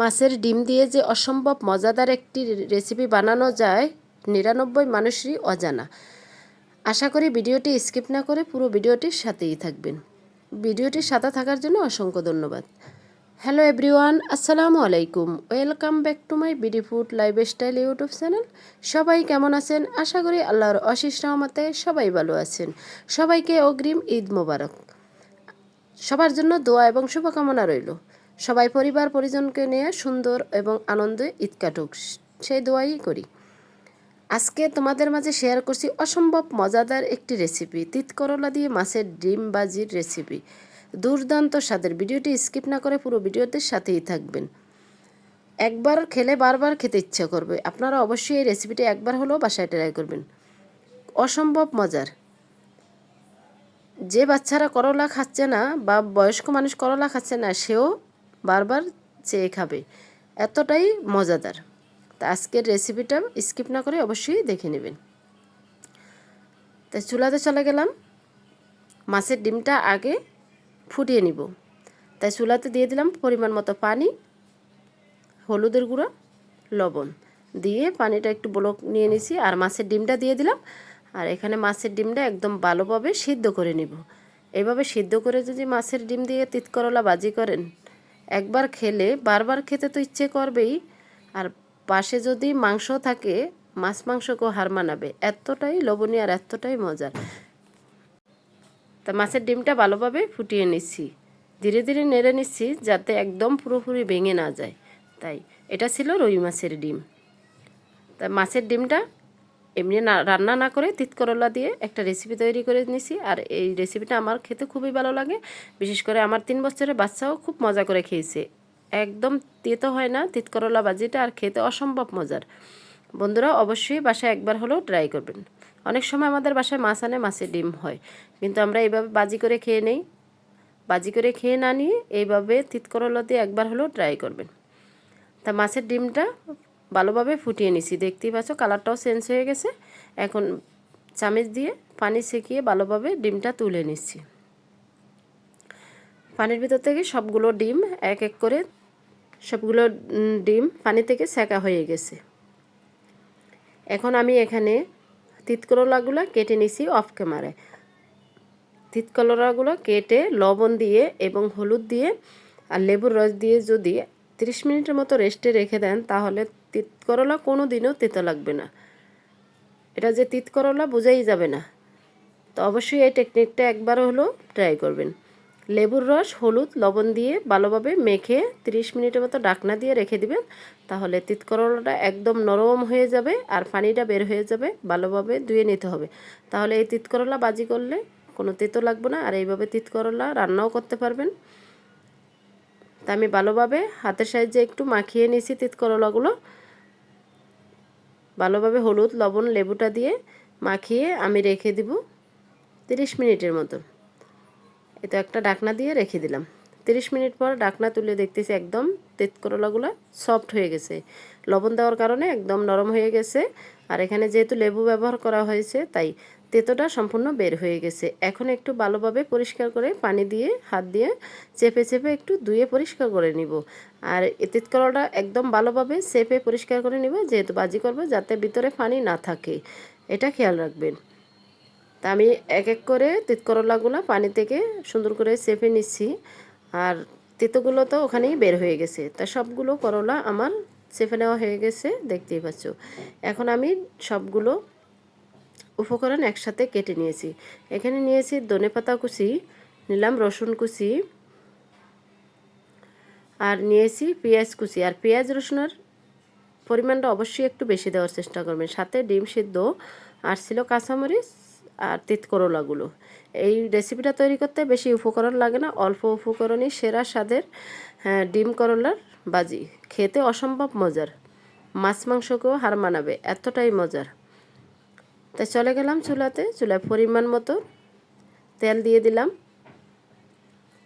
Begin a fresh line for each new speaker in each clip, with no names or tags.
মাছের ডিম দিয়ে যে অসম্ভব মজাদার একটি রেসিপি বানানো যায়, নিরানব্বই মানুষই অজানা। আশা করি ভিডিওটি স্কিপ না করে পুরো ভিডিওটির সাথেই থাকবেন। ভিডিওটির সাথে থাকার জন্য অসংখ্য ধন্যবাদ। হ্যালো এভরিওয়ান, আসসালামু আলাইকুম। Welcome back to my BD food lifestyle YouTube channel. সবাই কেমন আছেন? আশা করি আল্লাহর অশিস রহমতে সবাই ভালো আছেন। সবাইকে অগ্রিম ঈদ মোবারক। সবার জন্য দোয়া এবং শুভকামনা রইল। সবাই পরিবার পরিজনকে নিয়ে সুন্দর এবং আনন্দে ঈদ কাটুক সেই দোয়াই করি। আজকে তোমাদের মাঝে শেয়ার করছি অসম্ভব মজাদার একটি রেসিপি তিত করলা দিয়ে মাছের ডিম বাজির রেসিপি দুর্দান্ত স্বাদের। ভিডিওটি স্কিপ না করে পুরো ভিডিওতে সাথেই থাকবেন। একবার খেলে বারবার খেতে ইচ্ছা করবে। আপনারা অবশ্যই এই রেসিপিটি একবার হলেও বাসায় ট্রাই করবেন। অসম্ভব মজার। যে বাচ্চারা করলা খাচ্ছে না বা বয়স্ক মানুষ করলা খাচ্ছে না, সেও বারবার চেয়ে খাবে। এতটাই মজাদার। তা আজকের রেসিপিটা স্কিপ না করে অবশ্যই দেখে নেবেন। তাই চুলাতে চলে গেলাম। মাছের ডিমটা আগে ফুটিয়ে নিব। তাই চুলাতে দিয়ে দিলাম পরিমাণ মতো পানি, হলুদের গুঁড়ো, লবণ। দিয়ে পানিটা একটু ব্লক নিয়ে নিছি আর মাছের ডিমটা দিয়ে দিলাম। আর এখানে মাছের ডিমটা একদম ভালোভাবে সিদ্ধ করে নিব। এভাবে সিদ্ধ করে যদি মাছের ডিম দিয়ে তিত করলা বাজি করেন একবার খেলে বারবার খেতে তো ইচ্ছে করবেই। আর পাশে যদি মাংস থাকে, মাছ মাংসকেও হার মানাবে। এতটাই লবণীয় আর এতটাই মজার। তা মাছের ডিমটা ভালোভাবে ফুটিয়ে নিচ্ছি। ধীরে ধীরে নেড়ে নিচ্ছি যাতে একদম পুরোপুরি ভেঙে না যায়। তাই এটা ছিল রুই মাছের ডিম। তা মাছের ডিমটা এমনি না, রান্না না করে তিত করলা দিয়ে একটা রেসিপি তৈরি করে নিছি। আর এই রেসিপিটা আমার খেতে খুবই ভালো লাগে। বিশেষ করে আমার তিন বছরের বাচ্চাও খুব মজা করে খেয়েছে। একদম তেতো হয় না তিত করলা বাজিটা আর খেতে অসম্ভব মজার। বন্ধুরা, অবশ্যই বাসায় একবার হলেও ট্রাই করবেন। অনেক সময় আমাদের বাসায় মাছ আনে মাছের ডিম হয়। কিন্তু আমরা এইভাবে বাজি করে খেয়ে নেই। বাজি করে খেয়ে না নিয়ে এইভাবে তিত করলা দিয়ে একবার হলেও ট্রাই করবেন। তা মাছের ডিমটা ভালোভাবে ফুটিয়ে নিছি। দেখতেই পাচ্ছ কালারটাও চেঞ্জ হয়ে গেছে। এখন চামচ দিয়ে পানি সেকিয়ে ভালোভাবে ডিমটা তুলে নিচ্ছি। পানির ভিতর থেকে সবগুলো ডিম এক এক করে সবগুলো ডিম পানি থেকে সেকা হয়ে গেছে। এখন আমি এখানে তিতকরলাগুলো কেটে নিছি অফ ক্যামেরায় তিতকরলাগুলো কেটে লবণ দিয়ে এবং হলুদ দিয়ে আর লেবুর রস দিয়ে যদি তিরিশ মিনিটের মতো রেস্টে রেখে দেন, তাহলে তিত করলা কোনো দিনও তেতো লাগবে না। এটা যে তিত করলা বোঝাই যাবে না। তো অবশ্যই এই টেকনিকটা একবার হলেও ট্রাই করবেন। লেবুর রস, হলুদ, লবণ দিয়ে ভালোভাবে মেখে 30 মিনিটের মতো ডাকনা দিয়ে রেখে দিবেন, তাহলে তিত করলাটা একদম নরম হয়ে যাবে আর পানিটা বের হয়ে যাবে, ভালোভাবে ধুয়ে নিতে হবে। তাহলে এই তিত করলা বাজি করলে কোনো তেতো লাগবে না, আর এইভাবে তিত করলা রান্নাও করতে পারবেন। তা আমি ভালোভাবে হাতের সাহায্যে একটু মাখিয়ে নিয়েছি তিত করলাগুলো ভালোভাবে হলুদ, লবণ, লেবুটা দিয়ে মাখিয়ে আমি রেখে দিব তিরিশ মিনিটের মতো। এটা একটা ডাকনা দিয়ে রেখে দিলাম। তিরিশ মিনিট পর ডাকনা তুলে দেখতেছি একদম তেত করলাগুলো সফট হয়ে গেছে। লবণ দেওয়ার কারণে একদম নরম হয়ে গেছে। আর এখানে যেহেতু লেবু ব্যবহার করা হয়েছে, তাই তেতোটা সম্পূর্ণ বের হয়ে গেছে। এখন একটু ভালোভাবে পরিষ্কার করে পানি দিয়ে, হাত দিয়ে চেপে চেপে একটু ধুয়ে পরিষ্কার করে নিব। আর তেত করলাটা একদম ভালোভাবে চেপে পরিষ্কার করে নিব, যেহেতু বাজি করব, যাতে ভিতরে পানি না থাকে। এটা খেয়াল রাখবেন। তা আমি এক এক করে তিত করলাগুলো পানি থেকে সুন্দর করে চেপে নিচ্ছি। আর তিতগুলো তো ওখানেই বের হয়ে গেছে। তা সবগুলো করলা আমার চেপে নেওয়া হয়ে গেছে, দেখতেই পাচ্ছ। এখন আমি সবগুলো উপকরণ একসাথে কেটে নিয়েছি। এখানে নিয়েছি ধনে পাতা কুচি নিলাম রসুন কুচি আর নিয়েছি পেঁয়াজ কুচি। আর পেঁয়াজ রসুনের পরিমাণটা অবশ্যই একটু বেশি দেওয়ার চেষ্টা করবেন। সাথে ডিম সিদ্ধ আর ছিল কাঁচামরিচ আর তিত করলাগুলো এই রেসিপিটা তৈরি করতে বেশি উপকরণ লাগে না অল্প উপকরণই সেরা স্বাদের হ্যাঁ, ডিম করলার বাজি। খেতে অসম্ভব মজার। মাছ মাংসকেও হার মানাবে এতটাই মজার। তাই চলে গেলাম চুলাতে, চুলায় পরিমাণ মতো তেল দিয়ে দিলাম।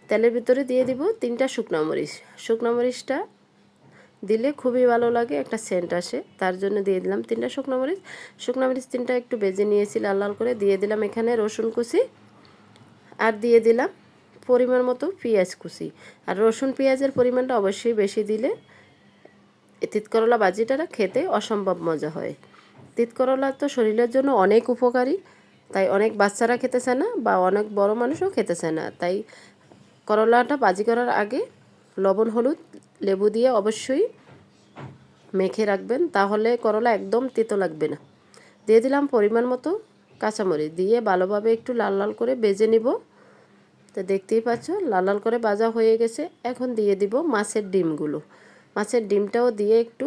তেলের ভিতরে দিয়ে দিব তিনটা শুকনো মরিচ। শুকনো মরিচটা দিলে খুবই ভালো লাগে, একটা সেন্ট আসে, তার জন্য দিয়ে দিলাম তিনটা শুকনো মরিচ। শুকনো মরিচ তিনটা একটু বেজে নিয়েছি, লাল লাল করে দিয়ে দিলাম এখানে রসুন কুচি আর দিয়ে দিলাম পরিমাণ মতো পেঁয়াজ কুচি। আর রসুন পেঁয়াজের পরিমাণটা অবশ্যই বেশি দিলে এই তিত করলা বাজিটা খেতে অসম্ভব মজা হয়। তিত করলা তো শরীরের জন্য অনেক উপকারী। তাই অনেক বাচ্চারা খেতেছে না বা অনেক বড় মানুষও খেতেছে না। তাই করলাটা বাজি করার আগে লবণ, হলুদ, লেবু দিয়ে অবশ্যই মেখে রাখবেন। তাহলে করলা একদম তেতো লাগবে না। দিয়ে দিলাম পরিমাণ মতো কাঁচামরিচ। দিয়ে ভালোভাবে একটু লাল লাল করে বেজে নিব। তো দেখতেই পাচ্ছ, লাল লাল করে ভাজা হয়ে গেছে। এখন দিয়ে দিব মাছের ডিমগুলো। মাছের ডিমটাও দিয়ে একটু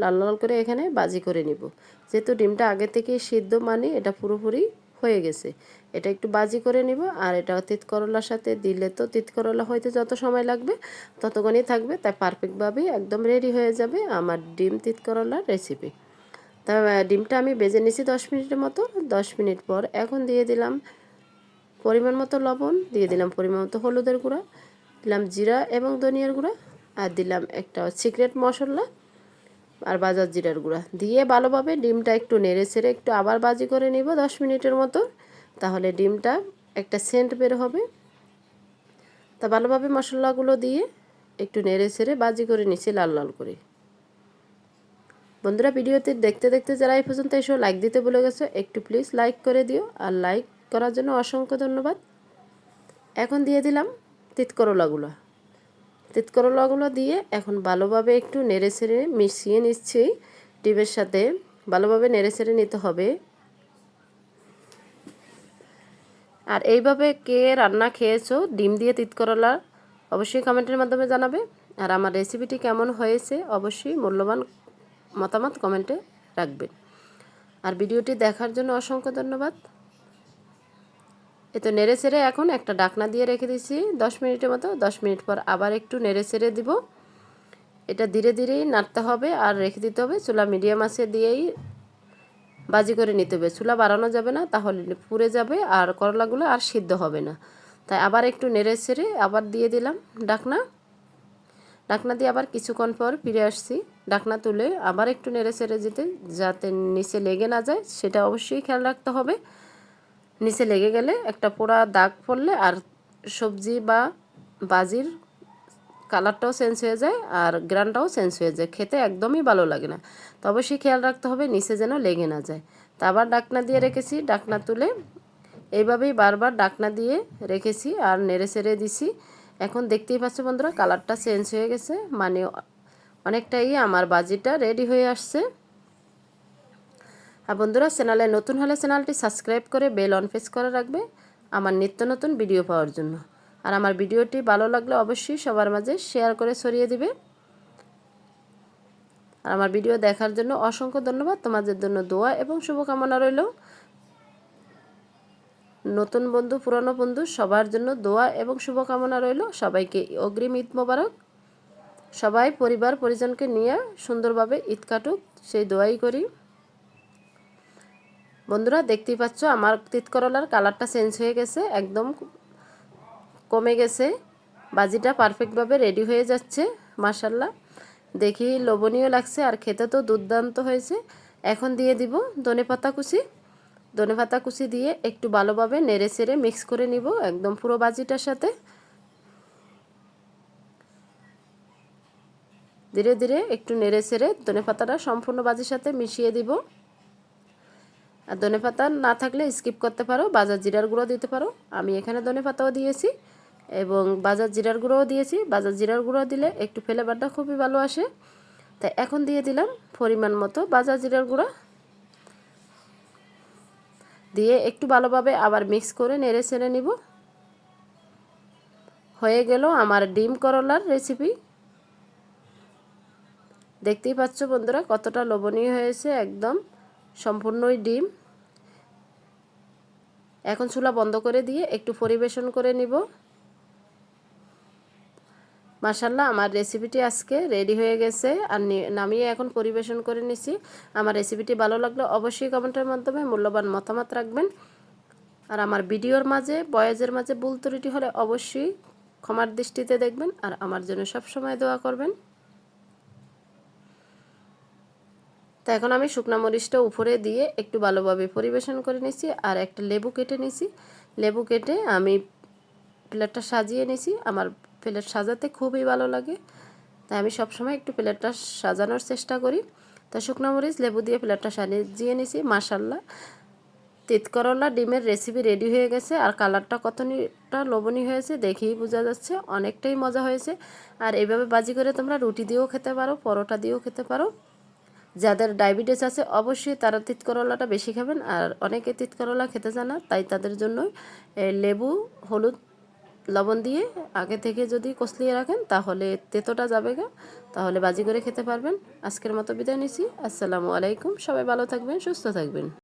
লাল লাল করে এখানে বাজি করে নিব। যেহেতু ডিমটা আগে থেকে সিদ্ধ মানে এটা পুরোপুরি হয়ে গেছে। এটা একটু বাজি করে নিব আর এটা তিত করলার সাথে দিলে তো তিত করলা হইতে যত সময় লাগবে, ততক্ষণই থাকবে। তাই পারফেক্টভাবেই একদম রেডি হয়ে যাবে আমার ডিম তিত করলার রেসিপি তা, ডিমটা আমি বেজে নিছি দশ মিনিটের মতো। দশ মিনিট পর এখন দিয়ে দিলাম পরিমাণ মতো লবণ, দিয়ে দিলাম পরিমাণ মতো হলুদের গুঁড়া, দিলাম জিরা এবং ধনিয়ার গুঁড়া আর দিলাম একটা সিক্রেট মশলা। আর বাজার জিরার গুঁড়া। দিয়ে ভালোভাবে ডিমটা একটু নেড়ে ছেড়ে একটু আবার বাজি করে নিব দশ মিনিটের মতো। তাহলে ডিমটা একটা সেন্ট বের হবে। তা ভালোভাবে মশলাগুলো দিয়ে একটু নেড়ে ছেড়ে বাজি করে নিচ্ছি লাল লাল করে। বন্ধুরা ভিডিওতে দেখতে দেখতে যারা এই পর্যন্ত এসো লাইক দিতে বলে গেছো, একটু প্লিজ লাইক করে দিও আর লাইক করার জন্য অসংখ্য ধন্যবাদ। এখন দিয়ে দিলাম তিত করলাগুলো তিত করলাগুলো দিয়ে এখন ভালোভাবে একটু নেড়ে ছেড়ে মিশিয়ে নিচ্ছি। ডিমের সাথে ভালোভাবে নেড়ে ছেড়ে নিতে হবে। আর এইভাবে কে রান্না খেয়েছো, ডিম দিয়ে তিত করলা অবশ্যই কমেন্টের মাধ্যমে জানাবে। আর আমার রেসিপিটি কেমন হয়েছে, অবশ্যই মূল্যবান মতামত কমেন্টে রাখবেন আর ভিডিওটি দেখার জন্য অসংখ্য ধন্যবাদ। এ তো নেড়ে ছেড়ে এখন একটা ডাকনা দিয়ে রেখে দিচ্ছি দশ মিনিটের মতো, দশ মিনিট পর আবার একটু নেড়ে ছেড়ে দিব। এটা ধীরে ধীরেই নাড়তে হবে আর রেখে দিতে হবে। চুলা মিডিয়াম আছে দিয়েই বাজি করে নিতে হবে। চুলা বাড়ানো যাবে না, তাহলে পুড়ে যাবে আর করলাগুলো আর সিদ্ধ হবে না। তাই আবার একটু নেড়ে ছেড়ে আবার দিয়ে দিলাম ডাকনা। ডাকনা দিয়ে আবার কিছুক্ষণ পর ফিরে আসছি। ডাকনা তুলে আবার একটু নেড়ে ছেড়ে যেতে যাতে নিচে লেগে না যায়, সেটা অবশ্যই খেয়াল রাখতে হবে। নিচে লেগে গেলে একটা পোড়া দাগ পড়লে আর সবজি বা বাজির কালারটাও চেঞ্জ হয়ে যায় আর গ্রানটাও চেঞ্জ হয়ে যায়। খেতে একদমই ভালো লাগে না। তো অবশ্যই খেয়াল রাখতে হবে নিচে যেন লেগে না যায়। তা আবার ডাকনা দিয়ে রেখেছি ডাকনা তুলে এইভাবেই বারবার ডাকনা দিয়ে রেখেছি আর নেড়ে সেড়ে দিছি। এখন দেখতেই পাচ্ছ বন্ধুরা কালারটা চেঞ্জ হয়ে গেছে। মানে অনেকটাই আমার বাজিটা রেডি হয়ে আসছে। আর বন্ধুরা চ্যানেলে নতুন হলে চ্যানেলটি সাবস্ক্রাইব করে বেল অন প্রেস করে রাখবে আমার নিত্য নতুন ভিডিও পাওয়ার জন্য। আর আমার ভিডিওটি ভালো লাগলে অবশ্যই সবার মাঝে শেয়ার করে ছড়িয়ে দিবে। আর আমার ভিডিও দেখার জন্য অসংখ্য ধন্যবাদ। তোমাদের জন্য দোয়া এবং শুভকামনা রইল। নতুন বন্ধু, পুরনো বন্ধু, সবার জন্য দোয়া এবং শুভকামনা রইল। সবাইকে অগ্রিম ঈদ মোবারক। সবাই পরিবার, পরিজনকে নিয়ে সুন্দরভাবে ঈদ কাটুক। সেই দোয়াই করি। বন্ধুরা, দেখতেই পাচ্ছ আমার তিত করলার কালারটা চেঞ্জ হয়ে গেছে, একদম কমে গেছে। বাজিটা পারফেক্টভাবে রেডি হয়ে যাচ্ছে মাসাল্লাহ দেখি লোভনীয় লাগছে, আর খেতে তো দুর্দান্ত হয়েছে। এখন দিয়ে দিব ধনে পাতা কুচি। ধনে পাতা কুচি দিয়ে একটু ভালোভাবে নেড়ে চেড়ে মিক্স করে নিব একদম পুরো বাজিটার সাথে। ধীরে ধীরে একটু নেড়ে চেড়ে ধনে পাতাটা সম্পূর্ণ বাজির সাথে মিশিয়ে দিব। আর ধনে পাতা না থাকলে স্কিপ করতে পারো, বাজার জিরার গুঁড়ো দিতে পারো। আমি এখানে ধনে পাতাও দিয়েছি এবং বাজার জিরার গুঁড়োও দিয়েছি। বাজার জিরার গুঁড়ো দিলে একটু ফ্লেভারটা খুবই ভালো আসে। তাই এখন দিয়ে দিলাম পরিমাণ মতো বাজার জিরার গুঁড়া। দিয়ে একটু ভালোভাবে আবার মিক্স করে নেড়ে ছেড়ে নিব। হয়ে গেল আমার ডিম করলার রেসিপি দেখতেই পাচ্ছ বন্ধুরা কতটা লোভনীয় হয়েছে একদম। সম্পূর্ণই ডিম। এখন চুলা বন্ধ করে দিয়ে একটু পরিবেশন করে নিব। মাসাল্লাহ আমার রেসিপিটি আজকে রেডি হয়ে গেছে আর নামিয়ে এখন পরিবেশন করে নিছি। আমার রেসিপিটি ভালো লাগলে অবশ্যই কমেন্টের মাধ্যমে মূল্যবান মতামত রাখবেন। আর আমার ভিডিওর মাঝে, বয়েজের মাঝে ভুল ত্রুটি হলে অবশ্যই ক্ষমার দৃষ্টিতে দেখবেন আর আমার জন্য সব সময় দোয়া করবেন। তো এখন আমি শুকনো মরিচটা উপরে দিয়ে একটু ভালোভাবে পরিবেশন করে নিছি আর একটা লেবু কেটে নিছি লেবু কেটে আমি প্লেটটা সাজিয়ে নিছি আমার প্লেট সাজাতে খুবই ভালো লাগে। তাই আমি সবসময় একটু প্লেটটা সাজানোর চেষ্টা করি। তো শুকনো মরিচ, লেবু দিয়ে প্লেটটা সাজিয়ে নিছি মাসাল্লাহ তিত করলা ডিমের রেসিপি রেডি হয়ে গেছে। আর কালারটা কতটা লবণী হয়েছে দেখেই বোঝা যাচ্ছে। অনেকটাই মজা হয়েছে। আর এইভাবে বাজি করে তোমরা রুটি দিয়েও খেতে পারো, পরোটা দিয়েও খেতে পারো। যাদের ডায়াবেটিস আছে, অবশ্যই তারা তিত করলাটা বেশি খাবেন। আর অনেকে তিত করলা খেতে চান না, তাই তাদের জন্য লেবু, হলুদ, লবণ দিয়ে আগে থেকে যদি কষলিয়ে রাখেন, তাহলে তেতোটা যাবে গা। তাহলে বাজি করে খেতে পারবেন। আজকের মতো বিদায় নিছি আসসালামু আলাইকুম। সবাই ভালো থাকবেন, সুস্থ থাকবেন।